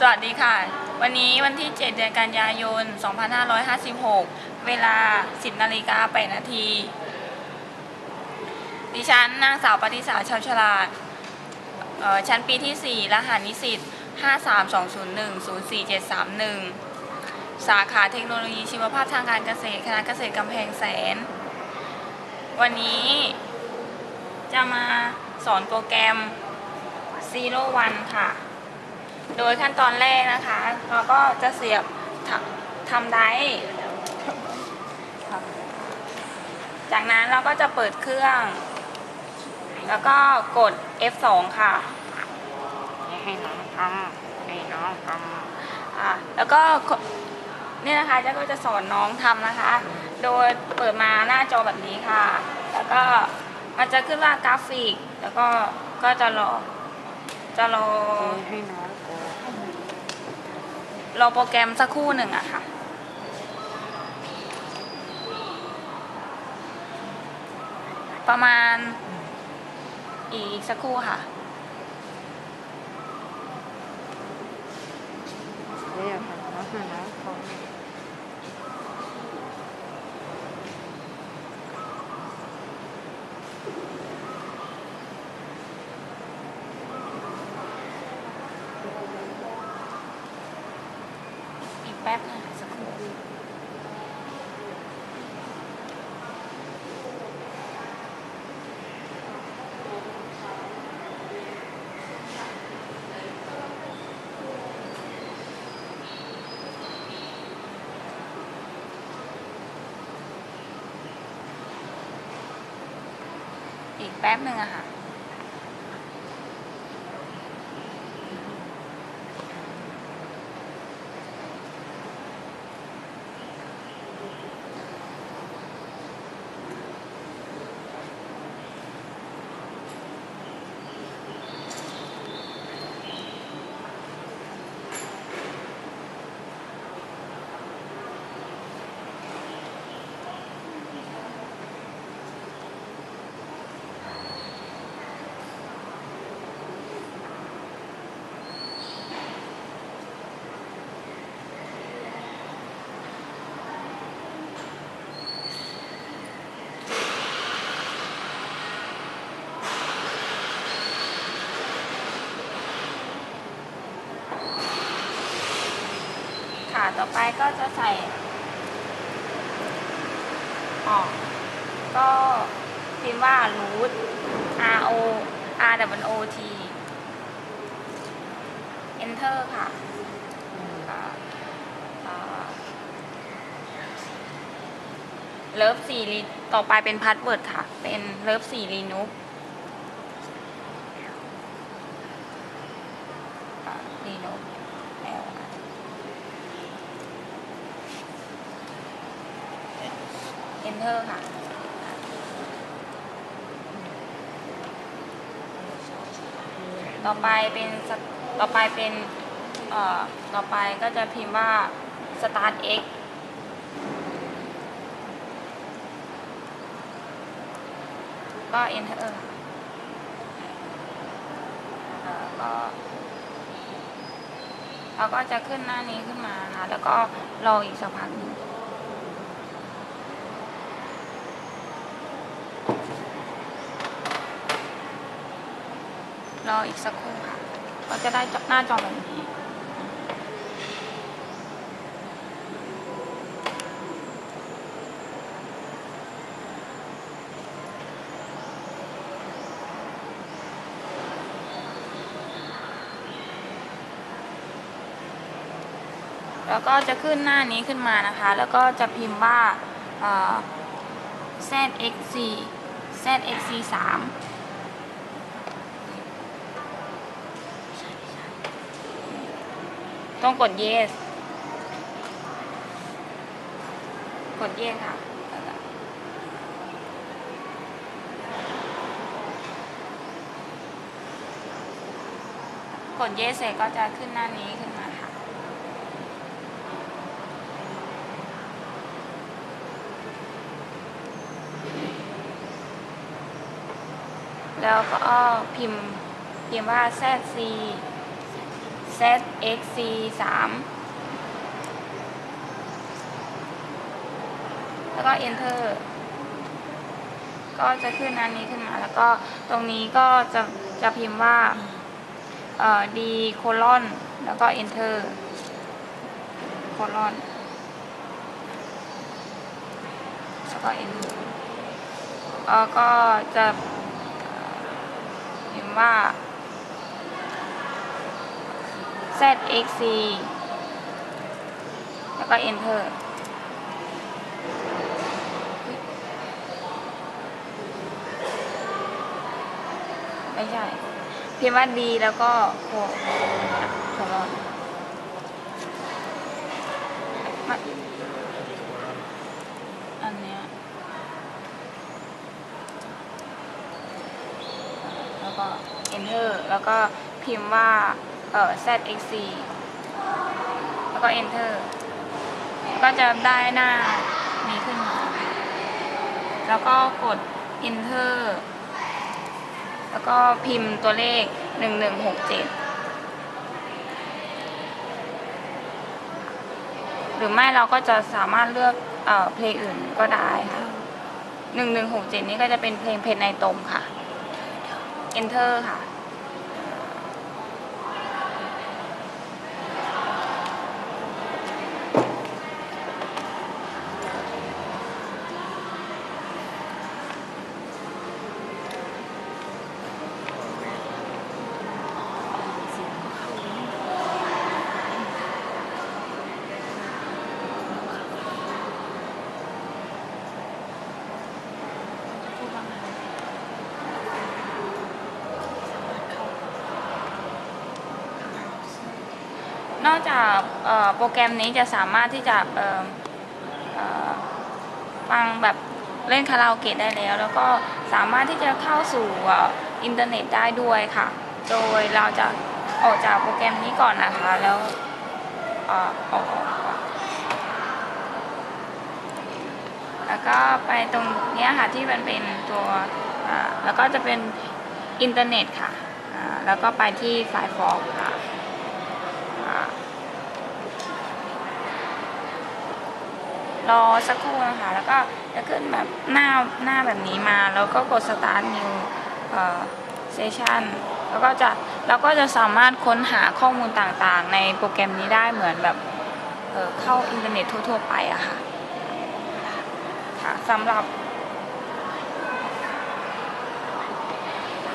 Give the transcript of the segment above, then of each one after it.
สวัสดีค่ะ วันนี้วันที่ 7 เดือนกันยายน 2556 เวลา 10นาฬิกา8นาที ดิฉันนางสาวปฏิสาชาวฉลาด ชั้นปีที่ 4 รหัสนิสิต 53201-04731 สาขาเทคโนโลยีชีวภาพทางการเกษตร คณะเกษตรกำแพงแสน วันนี้จะมาสอนโปรแกรม Zero One ค่ะ โดยขั้นตอนแรกนะคะ เราก็จะเสียบทำทำไดร์จากนั้นเราก็จะเปิดเครื่อง แล้วก็กด F2 ค่ะให้น้องทำให้น้องทอะแล้วก็เนี่ยนะคะเจ้าก็จะสอนน้องทำนะคะ โดยเปิดมาหน้าจอแบบนี้ค่ะ แล้วก็มันจะขึ้นว่ากราฟิก แล้วก็ก็จะรอจะรอำให้น้องโก รอโปรแกรมสักครู่หนึ่งอะค่ะประมาณอีกสักครู่ค่ะเดี๋ยวค่ะน้องให้น้องทอีกแป๊บ หนึงสักครู่อีกแป๊บหนึ่งอะค่ะ ไปก็จะใส่ออกก็พิมพ์ว่า root r o r w o t enter ค่ะเลิฟสี่ลิต่อไปเป็นพาสเวิร์ดค่ะ เป็นเลิฟสี่ลีนุกลีนุก enter ค่ะต่อไปเป็นต่อไปเป็นเอ่อต่อไปก็จะพิมพ์ว่า start x ก็ enter เอ่อก็เราก็จะขึ้นหน้านี้ขึ้นมาค่ะแล้วก็รออีกสักพักหนึ่ง รออีกสักครู่ค่ะก็จะได้หน้าจอแบบนี้แล้วก็จะขึ้นหน้านี้ขึ้นมานะคะ แล้วก็จะพิมพ์ว่าเอ่อ zxc zxc 3 ต้องกด yes กด yes ค่ะ กด yes เสร็จก็จะขึ้นหน้านี้ขึ้นมาค่ะ แล้วก็พิมพ์พิมพ์ว่า zc ZXC 3แล้วก็ Enter ก็จะขึ้นอันนี้ขึ้นมา แล้วก็ตรงนี้ก็จะจะพิมพ์ว่าเอ่อ D colon แล้วก็ enter colon แล้วก็ enter เอ่อก็จะพิมพ์ว่า ZXC แล้วก็ enter ไม่ใช่พิมพ์ว่าดีแล้วก็โคโคลอนมันอันเนี้ยแล้วก็ enter แล้วก็ พิมพ์ว่าเอ่อ zxc แล้วก็ enter ก็จะได้หน้านี้ขึ้นมาแล้วก็กด enter แล้วก็พิมพ์ตัวเลข 1167 หรือไม่เราก็จะสามารถเลือกเอ่อเพลงอื่นก็ได้ค่ะ 1167 นี้ก็จะเป็นเพลงเพชรในตมค่ะ enter ค่ะ นอกจากโปรแกรมนี้จะสามารถที่จะฟังแบบเล่นคาราโอเกะได้แล้ว แล้วก็สามารถที่จะเข้าสู่อินเทอร์เน็ตได้ด้วยค่ะ โดยเราจะออกจากโปรแกรมนี้ก่อนนะคะ แล้วออกออกแล้วก็ไปตรงนี้ค่ะที่มันเป็นตัวแล้วก็จะเป็นอินเทอร์เน็ตค่ะ แล้วก็ไปที่ Firefox ค่ะ รอสักครู่นะคะ แล้วก็จะขึ้นแบบหน้าหน้าแบบนี้มา แล้วก็กด start new เออ session แล้วก็จะเราก็จะสามารถค้นหาข้อมูลต่างๆ ในโปรแกรมนี้ได้เหมือนแบบเเข้าอินเทอร์เน็ตทั่วๆไปอะค่ะค่ะสำหรับ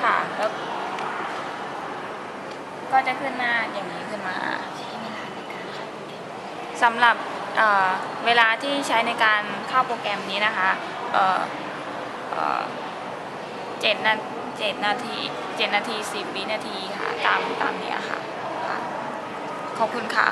ค่ะแล้วก็จะขึ้นหน้าอย่างนี้ขึ้นมาสำหรับ เเวลาที่ใช้ในการเข้าโปรแกรมนี้นะคะเจ็ดนาเจ็ดนาทีเจ็ดนาทีสิบวินาทีค่ะ ตามตามนี้ค่ะ ขอบคุณค่ะ